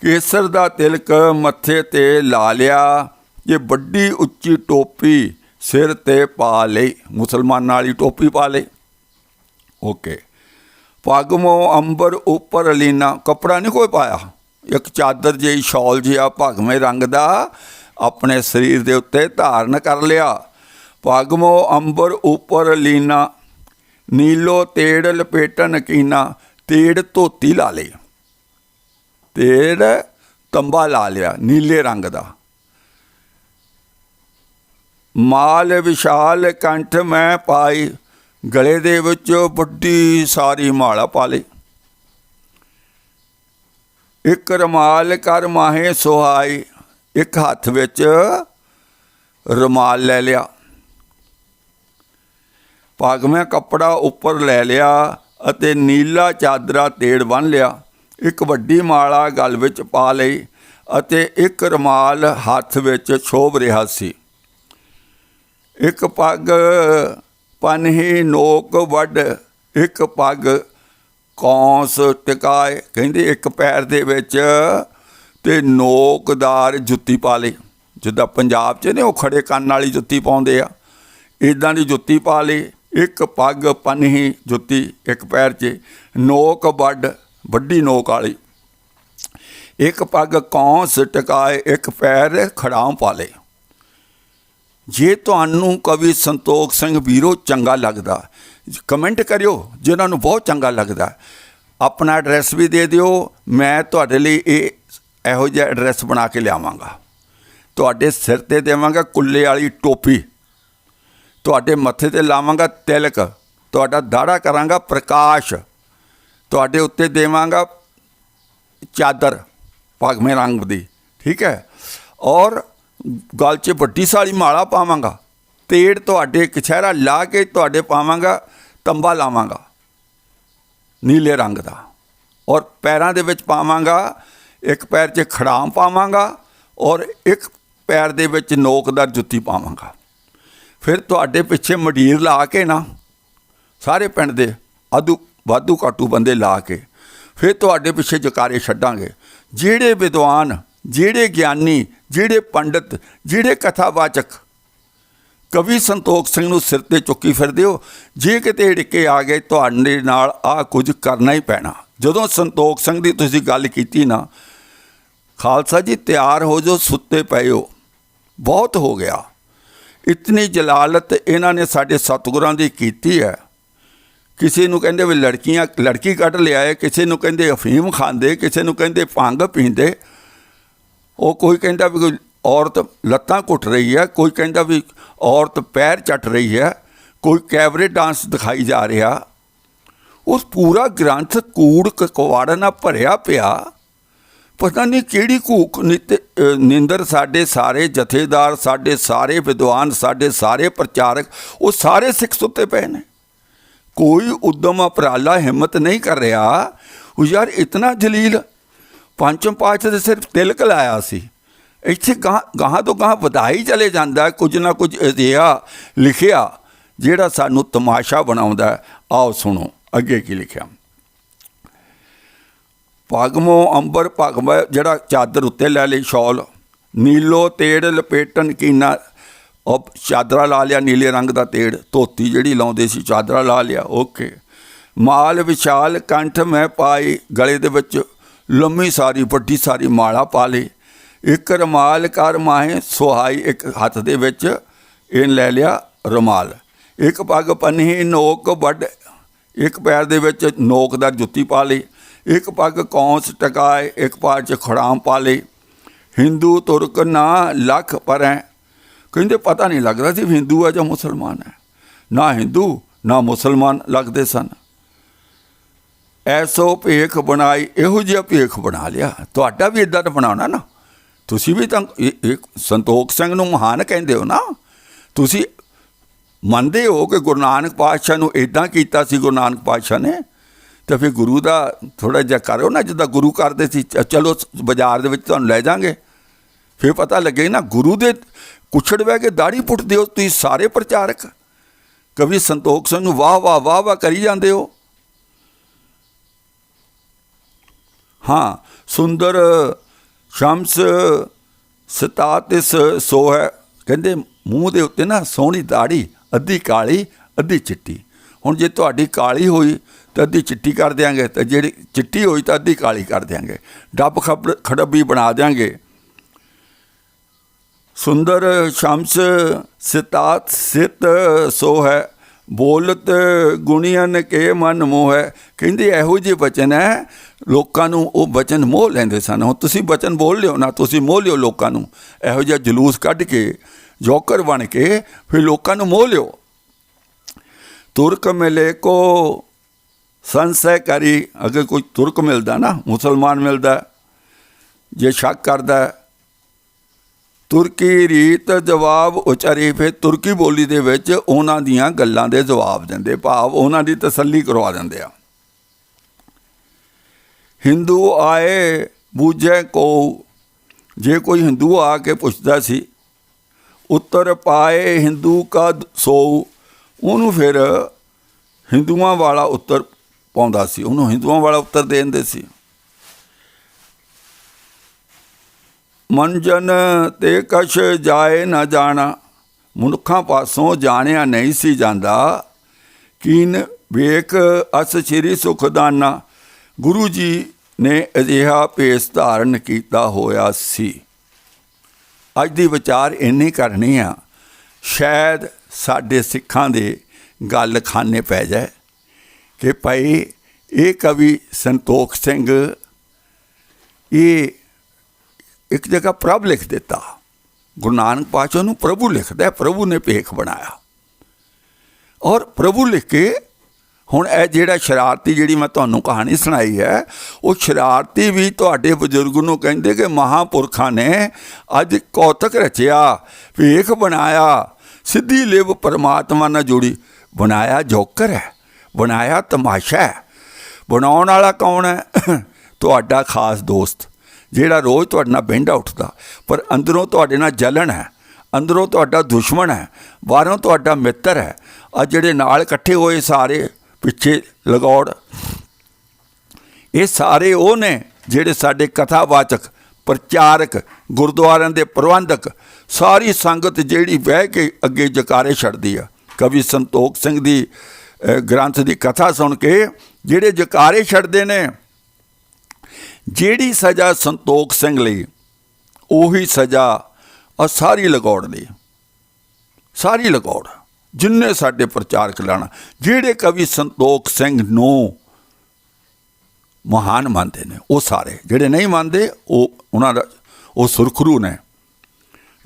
ਕੇਸਰ ਦਾ ਤਿਲਕ ਮੱਥੇ ਤੇ ਲਾ ਲਿਆ। ਇਹ ਵੱਡੀ ਉੱਚੀ ਟੋਪੀ ਸਿਰ ਤੇ ਪਾ ਲਈ। ਮੁਸਲਮਾਨਾਂ ਵਾਲੀ ਟੋਪੀ ਪਾ ਲਈ। ਓਕੇ। ਪਗਮੋ ਅੰਬਰ ਉੱਪਰ ਲੀਨਾ। ਕਪੜਾ ਨਹੀਂ ਕੋਈ ਪਾਇਆ। ਇੱਕ ਚਾਦਰ ਜਿਹੀ, ਸ਼ਾਲ ਜਿਹਾ, ਭਗਵੇਂ ਰੰਗ ਦਾ। ਆਪਣੇ ਸਰੀਰ ਦੇ ਉੱਤੇ ਧਾਰਨ ਕਰ ਲਿਆ। ਪਗਮੋ ਅੰਬਰ ਉੱਪਰ ਲੀਨਾ, ਨੀਲੋ ਤੇੜ ਲਪੇਟਨ ਕੀਨਾ, ਤੇੜ ਧੋਤੀ ਲਾ ਲਈ ਤੇੜ ਤੰਬਾ ਲਾ ਲਿਆ ਨੀਲੇ ਰੰਗ ਦਾ। ਮਾਲ ਵਿਸ਼ਾਲ ਕੰਠ ਮੈਂ ਪਾਈ, ਗਲੇ ਦੇ ਵਿੱਚ ਵੱਡੀ ਸਾਰੀ ਮਾਲਾ ਪਾ ਲਈ। ਇੱਕ ਰਮਾਲ ਕਰ ਮਾਹੇ ਸੁਹਾਈ ਇੱਕ ਹੱਥ ਵਿੱਚ ਰੁਮਾਲ ਲੈ ਲਿਆ। ਪੱਗ ਮੈਂ ਕੱਪੜਾ ਉੱਪਰ ਲੈ ਲਿਆ ਅਤੇ ਨੀਲਾ ਚਾਦਰਾ ਤੇੜ ਬੰਨ ਲਿਆ। ਇੱਕ ਵੱਡੀ ਮਾਲਾ ਗਲ ਵਿੱਚ ਪਾ ਲਈ ਅਤੇ ਇੱਕ ਰੁਮਾਲ ਹੱਥ ਵਿੱਚ ਛੋਭ ਰਿਹਾ ਸੀ। ਇੱਕ ਪੱਗ ਪਨਹੀ ਨੋਕ ਵੱਡ ਇੱਕ ਪੱਗ ਕੌਂਸ ਟਿਕਾਏ। ਕਹਿੰਦੇ ਇੱਕ ਪੈਰ ਦੇ ਵਿੱਚ ਤੇ ਨੋਕਦਾਰ ਜੁੱਤੀ ਪਾ ਲਈ। ਜਿੱਦਾਂ ਪੰਜਾਬ 'ਚ ਨੇ, ਉਹ ਖੜੇ ਕੰਨ ਵਾਲੀ ਜੁੱਤੀ ਪਾਉਂਦੇ ਆ। ਇਦਾਂ ਦੀ ਜੁੱਤੀ ਪਾ ਲਈ, ਇੱਕ ਪੱਗ ਪਨਹੀ ਜੁੱਤੀ ਇੱਕ ਪੈਰ 'ਚ। ਨੋਕ ਵੱਡ ਵੱਡੀ ਨੋਕ ਵਾਲੀ। ਇੱਕ ਪੱਗ ਕੌਂਸ ਟਿਕਾਏ ਇੱਕ ਪੈਰ ਖੜਾਉਂ ਪਾ ਲੇ ਜੇ ਤੁਹਾਨੂੰ ਕਵੀ ਸੰਤੋਖ ਸਿੰਘ ਵੀਰੋ ਚੰਗਾ ਲੱਗਦਾ, ਕਮੈਂਟ ਕਰਿਓ, ਜਿਨ੍ਹਾਂ ਨੂੰ ਬਹੁਤ ਚੰਗਾ ਲੱਗਦਾ। ਆਪਣਾ ਐਡਰੈਸ ਵੀ ਦੇ ਦਿਓ। ਮੈਂ ਤੁਹਾਡੇ ਲਈ ਇਹ ਇਹੋ ਜਿਹਾ ਐਡਰੈਸ ਬਣਾ ਕੇ ਲਿਆਵਾਂਗਾ। ਤੁਹਾਡੇ ਸਿਰ ਤੇ ਦੇਵਾਂਗਾ ਕੁੱਲੇ ਵਾਲੀ ਟੋਪੀ। ਤੁਹਾਡੇ ਮੱਥੇ ਤੇ ਲਾਵਾਂਗਾ ਤਿਲਕ। ਤੁਹਾਡਾ ਦਾੜਾ ਕਰਾਂਗਾ ਪ੍ਰਕਾਸ਼। ਤੁਹਾਡੇ ਉੱਤੇ ਦੇਵਾਂਗਾ ਚਾਦਰ, ਭਗਵੇਂ ਰੰਗ ਦੀ, ਠੀਕ ਹੈ? ਔਰ ਗਲ 'ਚ ਵੱਡੀ ਸਾਲੀ ਮਾਲਾ ਪਾਵਾਂਗਾ। ਤੇੜ ਤੁਹਾਡੇ ਕਛਹਿਰਾ ਲਾ ਕੇ ਤੁਹਾਡੇ ਪਾਵਾਂਗਾ, ਤੰਬਾ ਲਾਵਾਂਗਾ, ਨੀਲੇ ਰੰਗ ਦਾ। ਔਰ ਪੈਰਾਂ ਦੇ ਵਿੱਚ ਪਾਵਾਂਗਾ ਇੱਕ ਪੈਰ 'ਚ ਖੜਾਮ ਪਾਵਾਂਗਾ ਔਰ ਇੱਕ ਪੈਰ ਦੇ ਵਿੱਚ ਨੋਕਦਾਰ ਜੁੱਤੀ ਪਾਵਾਂਗਾ। ਫਿਰ ਤੁਹਾਡੇ ਪਿੱਛੇ ਮਡੀਰ ਲਾ ਕੇ ਨਾ, ਸਾਰੇ ਪਿੰਡ ਦੇ ਆਦੂ ਵਾਧੂ ਕਾਟੂ ਬੰਦੇ ਲਾ ਕੇ, ਫਿਰ ਤੁਹਾਡੇ ਪਿੱਛੇ ਜਕਾਰੇ ਛੱਡਾਂਗੇ। ਜਿਹੜੇ ਵਿਦਵਾਨ, ਜਿਹੜੇ ਗਿਆਨੀ, ਜਿਹੜੇ ਪੰਡਤ, ਜਿਹੜੇ ਕਥਾਵਾਚਕ, ਕਵੀ ਸੰਤੋਖ ਸਿੰਘ ਨੂੰ ਸਿਰ ਤੇ ਚੁੱਕੀ ਫਿਰਦੇ ਹੋ, ਜੇ ਕਿਤੇ ਢਿੱਕੇ ਆ ਗਏ, ਤੁਹਾਡੇ ਨਾਲ ਆ ਕੁਝ ਕਰਨਾ ਹੀ ਪੈਣਾ। ਜਦੋਂ ਸੰਤੋਖ ਸਿੰਘ ਦੀ ਤੁਸੀਂ ਗੱਲ ਕੀਤੀ ਨਾ ਖਾਲਸਾ ਜੀ, ਤਿਆਰ ਹੋ ਜੋ ਸੁੱਤੇ ਪਏ ਹੋ। ਬਹੁਤ ਹੋ ਗਿਆ। ਇਤਨੀ ਜਲਾਲਤ ਇਹਨਾਂ ਨੇ ਸਾਡੇ ਸਤਿਗੁਰਾਂ ਦੀ ਕੀਤੀ ਹੈ। ਕਿਸੇ ਨੂੰ ਕਹਿੰਦੇ ਵੀ ਲੜਕੀਆਂ, ਲੜਕੀ ਕੱਢ ਲਿਆਏ, ਕਿਸੇ ਨੂੰ ਕਹਿੰਦੇ ਅਫੀਮ ਖਾਂਦੇ, ਕਿਸੇ ਨੂੰ ਕਹਿੰਦੇ ਭੰਗ ਪੀਂਦੇ। ਉਹ ਕੋਈ ਕਹਿੰਦਾ ਵੀ ਕੋਈ ਔਰਤ ਲੱਤਾਂ ਘੁੱਟ ਰਹੀ ਹੈ, ਕੋਈ ਕਹਿੰਦਾ ਵੀ ਔਰਤ ਪੈਰ ਚੱਟ ਰਹੀ ਹੈ, ਕੋਈ ਕੈਬਰੇ ਡਾਂਸ ਦਿਖਾਈ ਜਾ ਰਿਹਾ। ਉਸ ਪੂਰਾ ਗ੍ਰੰਥ ਕੂੜ ਕਵਾੜਾ ਨਾਲ ਭਰਿਆ ਪਿਆ। ਪਤਾ ਨਹੀਂ ਕਿਹੜੀ ਕੂਕ ਨਿਤ ਨਿੰਦਰ ਸਾਡੇ ਸਾਰੇ ਜਥੇਦਾਰ, ਸਾਡੇ ਸਾਰੇ ਵਿਦਵਾਨ, ਸਾਡੇ ਸਾਰੇ ਪ੍ਰਚਾਰਕ, ਉਹ ਸਾਰੇ ਸਿੱਖ ਸੁੱਤੇ ਪਏ ਨੇ। ਕੋਈ ਉਦਮ ਅਪਰਾਲਾ ਹਿੰਮਤ ਨਹੀਂ ਕਰ ਰਿਹਾ। ਉਹ ਯਾਰ ਇਤਨਾ ਜਲੀਲ। ਪੰਚਮ ਪਾਤਸ਼ਾਹ ਦੇ ਸਿਰਫ ਤਿਲਕ ਲਾਇਆ ਸੀ। ਇੱਥੇ ਗਾਂ ਗਾਹਾਂ ਤੋਂ ਗਾਹਾਂ ਵਧਾਈ ਚਲੇ ਜਾਂਦਾ ਕੁਝ ਨਾ ਕੁਝ ਅਜਿਹਾ ਲਿਖਿਆ ਜਿਹੜਾ ਸਾਨੂੰ ਤਮਾਸ਼ਾ ਬਣਾਉਂਦਾ ਆਓ ਸੁਣੋ, ਅੱਗੇ ਕੀ ਲਿਖਿਆ। ਪਗਮੋ ਅੰਬਰ ਪਗਮ ਜਿਹੜਾ ਚਾਦਰ ਉੱਤੇ ਲੈ ਲਈ ਸ਼ਾਲ। ਨੀਲੋ ਤੇੜ ਲਪੇਟਨ ਕੀਨਾ, ਉਹ ਚਾਦਰਾ ਲਾ ਲਿਆ, ਨੀਲੇ ਰੰਗ ਦਾ ਤੇੜ। ਧੋਤੀ ਜਿਹੜੀ ਲਾਉਂਦੇ ਸੀ, ਚਾਦਰਾ ਲਾ ਲਿਆ, ਓਕੇ। ਮਾਲ ਵਿਸ਼ਾਲ ਕੰਠ ਮੈਂ ਪਾਈ, ਗਲੇ ਦੇ ਵਿੱਚ ਲੰਮੀ ਸਾਰੀ, ਵੱਡੀ ਸਾਰੀ ਮਾਲਾ ਪਾ ਲਈ। ਇੱਕ ਰਮਾਲ ਕਰ ਮਾਹੇ, ਸੁਹਾਈ ਇੱਕ ਹੱਥ ਦੇ ਵਿੱਚ, ਇਹ ਲੈ ਲਿਆ ਰਮਾਲ। ਇੱਕ ਪੱਗ ਪੰਨੀ, ਨੋਕ ਵੱਡ ਇੱਕ ਪੈਰ ਦੇ ਵਿੱਚ ਨੋਕ ਦਾ ਜੁੱਤੀ ਪਾ ਲਈ। ਇੱਕ ਪੱਗ ਕੌਂਸ ਟਕਾਏ, ਇੱਕ ਪਾਰ ਚ ਖੜਾਮ ਪਾ ਲਈ ਹਿੰਦੂ ਤੁਰਕ ਨਾ ਲੱਖ ਪਰੈ। ਕਹਿੰਦੇ ਪਤਾ ਨਹੀਂ ਲੱਗਦਾ ਸੀ ਹਿੰਦੂ ਹੈ ਜਾਂ ਮੁਸਲਮਾਨ ਹੈ। ਨਾ ਹਿੰਦੂ, ਨਾ ਮੁਸਲਮਾਨ ਲੱਗਦੇ ਸਨ। ਐਸੋ ਭੇਖ ਬਣਾਈ, ਇਹੋ ਜਿਹਾ ਭੇਖ ਬਣਾ ਲਿਆ। ਤੁਹਾਡਾ ਵੀ ਇਦਾਂ ਦਾ ਬਣਾਉਣਾ ਨਾ। ਤੁਸੀਂ ਵੀ ਤਾਂ ਇਹ- ਸੰਤੋਖ ਸਿੰਘ ਨੂੰ ਮਹਾਨ ਕਹਿੰਦੇ ਹੋ ਨਾ। ਤੁਸੀਂ ਮੰਨਦੇ ਹੋ ਕਿ ਗੁਰੂ ਨਾਨਕ ਪਾਤਸ਼ਾਹ ਨੂੰ ਇਦਾਂ ਕੀਤਾ ਸੀ, ਗੁਰੂ ਨਾਨਕ ਪਾਤਸ਼ਾਹ ਨੇ? ਤਾਂ ਫਿਰ ਗੁਰੂ ਦਾ ਥੋੜਾ ਜਿਹਾ ਕਰੋ ਨਾ, ਜਿੱਦਾਂ ਗੁਰੂ ਕਰਦੇ ਸੀ, ਚ- ਚਲੋ ਬਾਜ਼ਾਰ ਦੇ ਵਿੱਚ ਤੁਹਾਨੂੰ ਲੈ ਜਾਾਂਗੇ। ਫਿਰ ਪਤਾ ਲੱਗੇ ਨਾ ਗੁਰੂ ਦੇ ਕੁਛੜ ਬਹਿ ਕੇ ਦਾੜੀ ਪੁੱਟਦੇ ਹੋ, ਤੁਸੀਂ ਸਾਰੇ ਪ੍ਰਚਾਰਕ। ਕਵੀ ਸੰਤੋਖ ਸਿੰਘ ਨੂੰ ਵਾਹ ਵਾਹ ਵਾਹ ਵਾਹ ਕਰੀ ਜਾਂਦੇ ਹੋ। ਹਾਂ, ਸੁੰਦਰ ਸ਼ਮਸ ਸਤਾਤਿਸ ਸੋ ਹੈ ਕਹਿੰਦੇ ਮੂੰਹ ਦੇ ਉੱਤੇ ਨਾ ਸੋਹਣੀ ਦਾੜੀ ਅੱਧੀ ਕਾਲੀ, ਅੱਧੀ ਚਿੱਟੀ। ਹੁਣ ਜੇ ਤੁਹਾਡੀ ਕਾਲੀ ਹੋਈ ਤਾਂ ਅੱਧੀ ਚਿੱਟੀ ਕਰ ਦਿਆਂਗੇ ਤੇ ਜਿਹੜੀ ਚਿੱਟੀ ਹੋਈ ਤਾਂ ਅੱਧੀ ਕਾਲੀ ਕਰ ਦਿਆਂਗੇ। ਡੱਬ ਖੱਬ- ਖੜੱਬੀ ਬਣਾ ਦਿਆਂਗੇ। ਸੁੰਦਰ ਸ਼ਮਸ ਸਿਤਾਤ ਸਿਤ ਸੋ ਹੈ ਬੋਲਤ ਗੁਣੀਆਂ ਕੇ ਮਨ ਮੋਹ। ਹੈ ਕਹਿੰਦੇ ਇਹੋ ਜਿਹੇ ਬਚਨ ਹੈ ਲੋਕਾਂ ਨੂੰ ਉਹ ਬਚਨ ਮੋਹ ਲੈਂਦੇ ਸਨ। ਹੁਣ ਤੁਸੀਂ ਬਚਨ ਬੋਲ ਲਿਓ, ਨਾ ਤੁਸੀਂ ਮੋਹ ਲਿਓ ਲੋਕਾਂ ਨੂੰ। ਇਹੋ ਜਿਹਾ ਜਲੂਸ ਕੱਢ ਕੇ, ਜੋਕਰ ਬਣ ਕੇ ਫਿਰ ਲੋਕਾਂ ਨੂੰ ਮੋਹ ਲਿਓ। ਤੁਰਕ ਮਿਲੇ ਕੋ ਸੰਸੈ ਕਰੀ। ਅਗਰ ਕੋਈ ਤੁਰਕ ਮਿਲਦਾ ਨਾ, ਮੁਸਲਮਾਨ ਮਿਲਦਾ, ਜੇ ਸ਼ੱਕ ਕਰਦਾ, ਤੁਰਕੀ ਰੀਤ ਜਵਾਬ ਉਚਾਰੀ, ਫਿਰ ਤੁਰਕੀ ਬੋਲੀ ਦੇ ਵਿੱਚ ਉਹਨਾਂ ਦੀਆਂ ਗੱਲਾਂ ਦੇ ਜਵਾਬ ਦਿੰਦੇ, ਭਾਵ ਉਹਨਾਂ ਦੀ ਤਸੱਲੀ ਕਰਵਾ ਦਿੰਦੇ ਆ। ਹਿੰਦੂ ਆਏ, ਬੂਝੇ ਕੋ, ਜੇ ਕੋਈ ਹਿੰਦੂ ਆ ਕੇ ਪੁੱਛਦਾ ਸੀ, ਉੱਤਰ ਪਾਏ ਹਿੰਦੂ ਕਾ ਸੋ ਉਹਨੂੰ ਫਿਰ ਹਿੰਦੂਆਂ ਵਾਲਾ ਉੱਤਰ ਪਾਉਂਦਾ ਸੀ, ਉਹਨੂੰ ਹਿੰਦੂਆਂ ਵਾਲਾ ਉੱਤਰ ਦੇ ਦਿੰਦੇ ਸੀ। ਮੰਜਨ ਤੇ ਕਛ ਜਾਏ ਨਾ ਜਾਣਾ, ਮਨੁੱਖਾਂ ਪਾਸੋਂ ਜਾਣਿਆ ਨਹੀਂ ਸੀ ਜਾਂਦਾ। ਕੀਨ ਵੇਖ ਅਸ ਸ੍ਰੀ ਸੁਖਦਾਨਾ, ਗੁਰੂ ਜੀ ਨੇ ਅਜਿਹਾ ਭੇਸ ਧਾਰਨ ਕੀਤਾ ਹੋਇਆ ਸੀ। ਅੱਜ ਦੀ ਵਿਚਾਰ ਇੰਨੀ ਕਰਨੀ ਆ, ਸ਼ਾਇਦ ਸਾਡੇ ਸਿੱਖਾਂ ਦੇ ਗੱਲ ਖਾਨੇ ਪੈ ਜਾਏ ਕਿ ਭਾਈ ਇਹ ਕਵੀ ਸੰਤੋਖ ਸਿੰਘ ਇਹ ਇੱਕ ਜਗ੍ਹਾ ਪ੍ਰਭ ਲਿਖ ਦਿੱਤਾ। ਗੁਰੂ ਨਾਨਕ ਪਾਤਸ਼ਾਹ ਨੂੰ ਪ੍ਰਭੂ ਲਿਖਦਾ, ਪ੍ਰਭੂ ਨੇ ਭੇਖ ਬਣਾਇਆ। ਔਰ ਪ੍ਰਭੂ ਲਿਖ ਕੇ ਹੁਣ ਇਹ ਜਿਹੜਾ ਸ਼ਰਾਰਤੀ ਜਿਹੜੀ ਮੈਂ ਤੁਹਾਨੂੰ ਕਹਾਣੀ ਸੁਣਾਈ ਹੈ, ਉਹ ਸ਼ਰਾਰਤੀ ਵੀ ਤੁਹਾਡੇ ਬਜ਼ੁਰਗ ਨੂੰ ਕਹਿੰਦੇ ਕਿ ਮਹਾਪੁਰਖਾਂ ਨੇ ਅੱਜ ਕੌਤਕ ਰਚਿਆ, ਭੇਖ ਬਣਾਇਆ ਸਿੱਧੀ ਲਿਵ ਪਰਮਾਤਮਾ ਨਾਲ ਜੁੜੀ। ਬਣਾਇਆ ਜੋਕਰ ਹੈ, ਬਣਾਇਆ ਤਮਾਸ਼ਾ ਹੈ। ਬਣਾਉਣ ਵਾਲਾ ਕੌਣ ਹੈ? ਤੁਹਾਡਾ ਖਾਸ ਦੋਸਤ, ਜਿਹੜਾ ਰੋਜ਼ ਤੁਹਾਡੇ ਨਾਲ ਬਹਿੰਦਾ ਉੱਠਦਾ, ਪਰ ਅੰਦਰੋਂ ਤੁਹਾਡੇ ਨਾਲ ਜਲਣ ਹੈ, ਅੰਦਰੋਂ ਤੁਹਾਡਾ ਦੁਸ਼ਮਣ ਹੈ, ਬਾਹਰੋਂ ਤੁਹਾਡਾ ਮਿੱਤਰ ਹੈ। ਆ ਜਿਹੜੇ ਨਾਲ ਇਕੱਠੇ ਹੋਏ ਸਾਰੇ ਪਿੱਛੇ ਲਗੌੜ, ਇਹ ਸਾਰੇ ਉਹ ਨੇ ਜਿਹੜੇ ਸਾਡੇ ਕਥਾਵਾਚਕ, ਪ੍ਰਚਾਰਕ, ਗੁਰਦੁਆਰਿਆਂ ਦੇ ਪ੍ਰਬੰਧਕ ਸਾਰੀ ਸੰਗਤ ਜਿਹੜੀ ਬਹਿ ਕੇ ਅੱਗੇ ਜਕਾਰੇ ਛੱਡਦੀ ਆ। ਕਵੀ ਸੰਤੋਖ ਸਿੰਘ ਦੀ ਗ੍ਰੰਥ ਦੀ ਕਥਾ ਸੁਣ ਕੇ ਜਿਹੜੇ ਜਕਾਰੇ ਛੱਡਦੇ ਨੇ, ਜਿਹੜੀ ਸਜ਼ਾ ਸੰਤੋਖ ਸਿੰਘ ਲਈ, ਉਹੀ ਸਜ਼ਾ ਆ ਸਾਰੀ ਲਗੌੜ ਦੀ। ਸਾਰੀ ਲਗੌੜ, ਜਿੰਨੇ ਸਾਡੇ ਪ੍ਰਚਾਰਕ ਲਾਣਾ, ਜਿਹੜੇ ਕਵੀ ਸੰਤੋਖ ਸਿੰਘ ਨੂੰ ਮਹਾਨ ਮੰਨਦੇ ਨੇ, ਉਹ ਸਾਰੇ। ਜਿਹੜੇ ਨਹੀਂ ਮੰਨਦੇ, ਉਹ, ਉਹਨਾਂ ਦਾ, ਉਹ ਸੁਰਖਰੂ ਨੇ।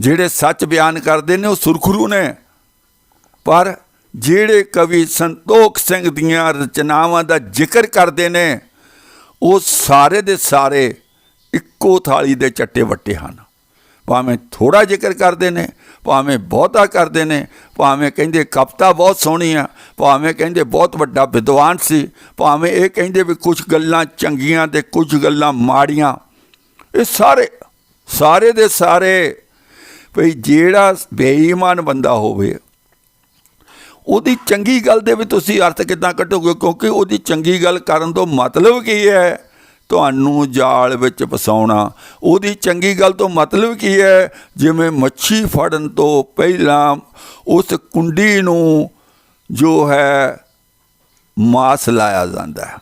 ਜਿਹੜੇ ਸੱਚ ਬਿਆਨ ਕਰਦੇ ਨੇ, ਉਹ ਸੁਰਖਰੂ ਨੇ। ਪਰ ਜਿਹੜੇ ਕਵੀ ਸੰਤੋਖ ਸਿੰਘ ਦੀਆਂ ਰਚਨਾਵਾਂ ਦਾ ਜ਼ਿਕਰ ਕਰਦੇ ਨੇ, ਉਹ ਸਾਰੇ ਦੇ ਸਾਰੇ ਇੱਕੋ ਥਾਲੀ ਦੇ ਚੱਟੇ ਵੱਟੇ ਹਨ। ਭਾਵੇਂ ਥੋੜਾ ਜ਼ਿਕਰ ਕਰਦੇ ਨੇ, ਭਾਵੇਂ ਬਹੁਤਾ ਕਰਦੇ ਨੇ, ਭਾਵੇਂ ਕਹਿੰਦੇ ਕਵਿਤਾ ਬਹੁਤ ਸੋਹਣੀ ਆ, ਭਾਵੇਂ ਕਹਿੰਦੇ ਬਹੁਤ ਵੱਡਾ ਵਿਦਵਾਨ ਸੀ, ਭਾਵੇਂ ਇਹ ਕਹਿੰਦੇ ਵੀ ਕੁਝ ਗੱਲਾਂ ਚੰਗੀਆਂ ਤੇ ਕੁਝ ਗੱਲਾਂ ਮਾੜੀਆਂ, ਇਹ ਸਾਰੇ ਸਾਰੇ ਦੇ ਸਾਰੇ ਭਈ ਜਿਹੜਾ ਬੇਈਮਾਨ ਬੰਦਾ ਹੋਵੇ, ਉਹਦੀ ਚੰਗੀ ਗੱਲ ਦੇ ਵੀ ਤੁਸੀਂ ਅਰਥ ਕਿੱਦਾਂ ਕੱਢੋਗੇ? ਕਿਉਂਕਿ ਉਹਦੀ ਚੰਗੀ ਗੱਲ ਕਰਨ ਤੋਂ ਮਤਲਬ ਕੀ ਹੈ? ਤੁਹਾਨੂੰ ਜਾਲ ਵਿੱਚ ਫਸਾਉਣਾ। ਉਹਦੀ ਚੰਗੀ ਗੱਲ ਤੋਂ ਮਤਲਬ ਕੀ ਹੈ? ਜਿਵੇਂ ਮੱਛੀ ਫੜਨ ਤੋਂ ਪਹਿਲਾਂ ਉਸ ਕੁੰਡੀ ਨੂੰ ਜੋ ਹੈ, ਮਾਸ ਲਾਇਆ ਜਾਂਦਾ ਹੈ।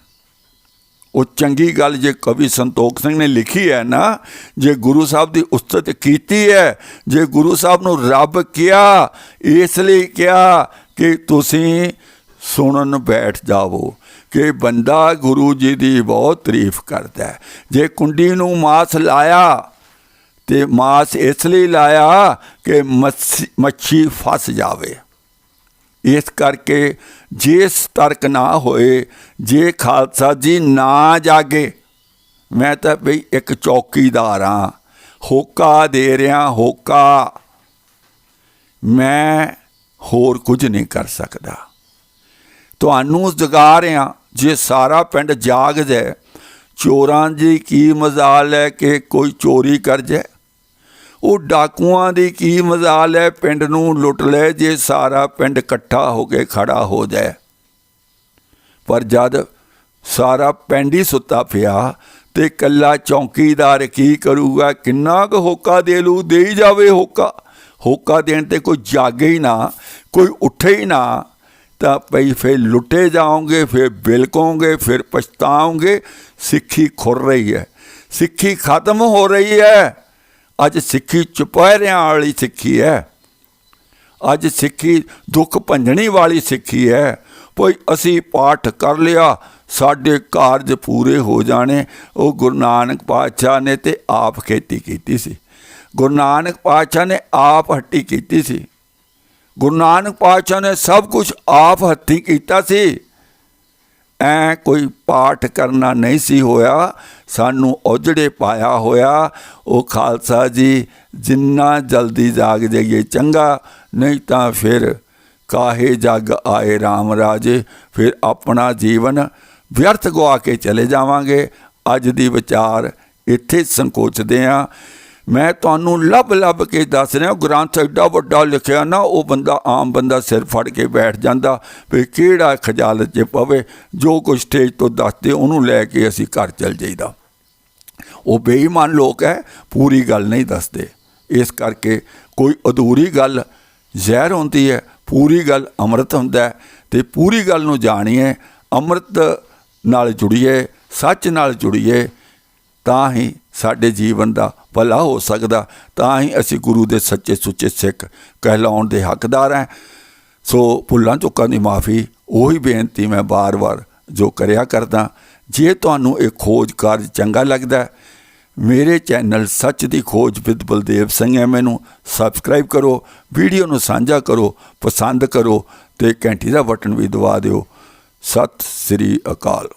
ਉਹ ਚੰਗੀ ਗੱਲ ਜੇ ਕਵੀ ਸੰਤੋਖ ਸਿੰਘ ਨੇ ਲਿਖੀ ਹੈ ਨਾ, ਜੇ ਗੁਰੂ ਸਾਹਿਬ ਦੀ ਉਸਤਤ ਕੀਤੀ ਹੈ, ਜੇ ਗੁਰੂ ਸਾਹਿਬ ਨੂੰ ਰੱਬ ਕਿਹਾ, ਇਸ ਲਈ ਕਿਹਾ ਕਿ ਤੁਸੀਂ ਸੁਣਨ ਬੈਠ ਜਾਵੋ ਕਿ ਬੰਦਾ ਗੁਰੂ ਜੀ ਦੀ ਬਹੁਤ ਤਾਰੀਫ ਕਰਦਾ ਜੇ ਕੁੰਡੀ ਨੂੰ ਮਾਸ ਲਾਇਆ ਤੇ ਮਾਸ ਇਸ ਲਈ ਲਾਇਆ ਕਿ ਮੱਛੀ ਫਸ ਜਾਵੇ। ਇਸ ਕਰਕੇ ਜੇ ਸਤਰਕ ਨਾ ਹੋਏ, ਜੇ ਖਾਲਸਾ ਜੀ ਨਾ ਜਾਗੇ, ਮੈਂ ਤਾਂ ਬਈ ਇੱਕ ਚੌਕੀਦਾਰ ਹਾਂ। ਹੋਕਾ ਦੇ ਰਿਹਾ, ਹੋਕਾ। ਮੈਂ ਹੋਰ ਕੁਝ ਨਹੀਂ ਕਰ ਸਕਦਾ। ਤੁਹਾਨੂੰ ਜਗਾ ਰਿਹਾ, ਜੇ ਸਾਰਾ ਪਿੰਡ ਜਾਗ ਜਾਏ ਚੋਰਾਂ ਦੀ ਕੀ ਮਜ਼ਾਲ ਹੈ ਕਿ ਕੋਈ ਚੋਰੀ ਕਰ ਜਾਏ? ਉਹ ਡਾਕੂਆਂ ਦੀ ਕੀ ਮਜ਼ਾਲ ਹੈ? ਪਿੰਡ ਨੂੰ ਲੁੱਟ ਲੈ ਜੇ ਸਾਰਾ ਪਿੰਡ ਇਕੱਠਾ ਹੋ ਕੇ ਖੜਾ ਹੋ ਜਾਏ। ਪਰ ਜਦ ਸਾਰਾ ਪਿੰਡ ਹੀ ਸੁੱਤਾ ਪਿਆ ਤੇ ਕੱਲਾ ਚੌਕੀਦਾਰ ਕੀ ਕਰੂਗਾ? ਕਿੰਨਾ ਕੁ ਹੋਕਾ ਦੇ ਲੂ? ਦੇ ਹੀ ਜਾਵੇ ਹੋਕਾ। ਹੋਕਾ ਦੇਣ ਤੇ ਕੋਈ ਜਾਗੇ ਹੀ ਨਾ, ਕੋਈ ਉੱਠੇ ਹੀ ਨਾ, ਤਾਂ ਪਈ ਫਿਰ ਲੁੱਟੇ ਜਾਓਗੇ, ਫਿਰ ਬਿਲਕੋਗੇ, ਫਿਰ ਪਛਤਾਓਗੇ। ਸਿੱਖੀ ਖੁਰ ਰਹੀ ਹੈ। ਸਿੱਖੀ ਖਤਮ ਹੋ ਰਹੀ ਹੈ। ਅੱਜ ਸਿੱਖੀ ਚੁਪਹਿਰਿਆਂ ਵਾਲੀ ਸਿੱਖੀ ਹੈ। ਅੱਜ ਸਿੱਖੀ ਦੁੱਖ ਭੰਜਣੀ ਵਾਲੀ ਸਿੱਖੀ ਹੈ। ਕੋਈ ਅਸੀਂ ਪਾਠ ਕਰ ਲਿਆ, ਸਾਡੇ ਕਾਰਜ ਪੂਰੇ ਹੋ ਜਾਣੇ। ਉਹ ਗੁਰੂ ਨਾਨਕ ਪਾਤਸ਼ਾਹ ਨੇ ਤੇ ਆਪ ਖੇਤੀ ਕੀਤੀ ਸੀ। ਗੁਰੂ ਨਾਨਕ ਪਾਤਸ਼ਾਹ ਨੇ ਆਪ ਹੱਟੀ ਕੀਤੀ ਸੀ। ਗੁਰੂ ਨਾਨਕ ਪਾਤਸ਼ਾਹ ਨੇ ਸਭ ਕੁਝ ਆਪ ਹੱਥੀਂ ਕੀਤਾ ਸੀ। ਐ ਕੋਈ ਪਾਠ ਕਰਨਾ ਨਹੀਂ ਸੀ ਹੋਇਆ, ਸਾਨੂੰ ਔਜੜੇ ਪਾਇਆ ਹੋਇਆ। ਉਹ ਖਾਲਸਾ ਜੀ, ਜਿੰਨਾ ਜਲਦੀ ਜਾਗ ਜਾਈਏ ਚੰਗਾ, ਨਹੀਂ ਤਾਂ ਫਿਰ ਕਾਹੇ ਜਗ ਆਏ RAM ਰਾਜੇ, ਫਿਰ ਆਪਣਾ ਜੀਵਨ ਵਿਅਰਥ ਗਵਾ ਕੇ ਚਲੇ ਜਾਵਾਂਗੇ। ਅੱਜ ਦੀ ਵਿਚਾਰ ਇੱਥੇ ਸੰਕੋਚਦੇ ਆ। ਮੈਂ ਤੁਹਾਨੂੰ ਲੱਭ ਲੱਭ ਕੇ ਦੱਸ ਰਿਹਾ, ਗ੍ਰੰਥ ਐਡਾ ਵੱਡਾ ਲਿਖਿਆ ਨਾ, ਉਹ ਬੰਦਾ ਆਮ ਬੰਦਾ ਸਿਰ ਫੜ ਕੇ ਬੈਠ ਜਾਂਦਾ ਵੀ ਕਿਹੜਾ ਖਜਾਲਤ 'ਚ ਪਵੇ, ਜੋ ਕੁਝ ਸਟੇਜ ਤੋਂ ਦੱਸਦੇ, ਉਹਨੂੰ ਲੈ ਕੇ ਅਸੀਂ ਘਰ ਚਲ ਜਾਈਦਾ। ਉਹ ਬੇਈਮਾਨ ਲੋਕ ਹੈ ਪੂਰੀ ਗੱਲ ਨਹੀਂ ਦੱਸਦੇ। ਇਸ ਕਰਕੇ ਕੋਈ ਅਧੂਰੀ ਗੱਲ ਜ਼ਹਿਰ ਹੁੰਦੀ ਹੈ ਪੂਰੀ ਗੱਲ ਅੰਮ੍ਰਿਤ ਹੁੰਦਾ ਹੈ ਤੇ ਪੂਰੀ ਗੱਲ ਨੂੰ ਜਾਣੀਏ, ਅੰਮ੍ਰਿਤ ਨਾਲ ਜੁੜੀਏ, ਸੱਚ ਨਾਲ ਜੁੜੀਏ ਤਾਂ ਹੀ ਸਾਡੇ ਜੀਵਨ ਦਾ ਭਲਾ ਹੋ ਸਕਦਾ, ਤਾਂ ਹੀ ਅਸੀਂ ਗੁਰੂ ਦੇ ਸੱਚੇ ਸੁੱਚੇ ਸਿੱਖ ਕਹਿਲਾਉਣ ਦੇ ਹੱਕਦਾਰ ਹਾਂ। ਸੋ ਭੁੱਲਾਂ ਚੁੱਕਾਂ ਦੀ ਮਾਫੀ, ਉਹੀ ਬੇਨਤੀ ਮੈਂ ਬਾਰ-ਬਾਰ ਜੋ ਕਰਿਆ ਕਰਦਾ, ਜੇ ਤੁਹਾਨੂੰ ਇਹ ਖੋਜ ਕਾਰਜ ਚੰਗਾ ਲੱਗਦਾ, ਮੇਰੇ ਚੈਨਲ ਸੱਚ ਦੀ ਖੋਜ ਵਿਦ ਬਲਦੇਵ ਸਿੰਘ ਐਮ ਨੂੰ ਸਬਸਕ੍ਰਾਈਬ ਕਰੋ, ਵੀਡੀਓ ਨੂੰ ਸਾਂਝਾ ਕਰੋ, ਪਸੰਦ ਕਰੋ ਤੇ ਘੰਟੀ ਦਾ ਬਟਨ ਵੀ ਦਬਾ ਦਿਓ। ਸਤਿ ਸ੍ਰੀ ਅਕਾਲ।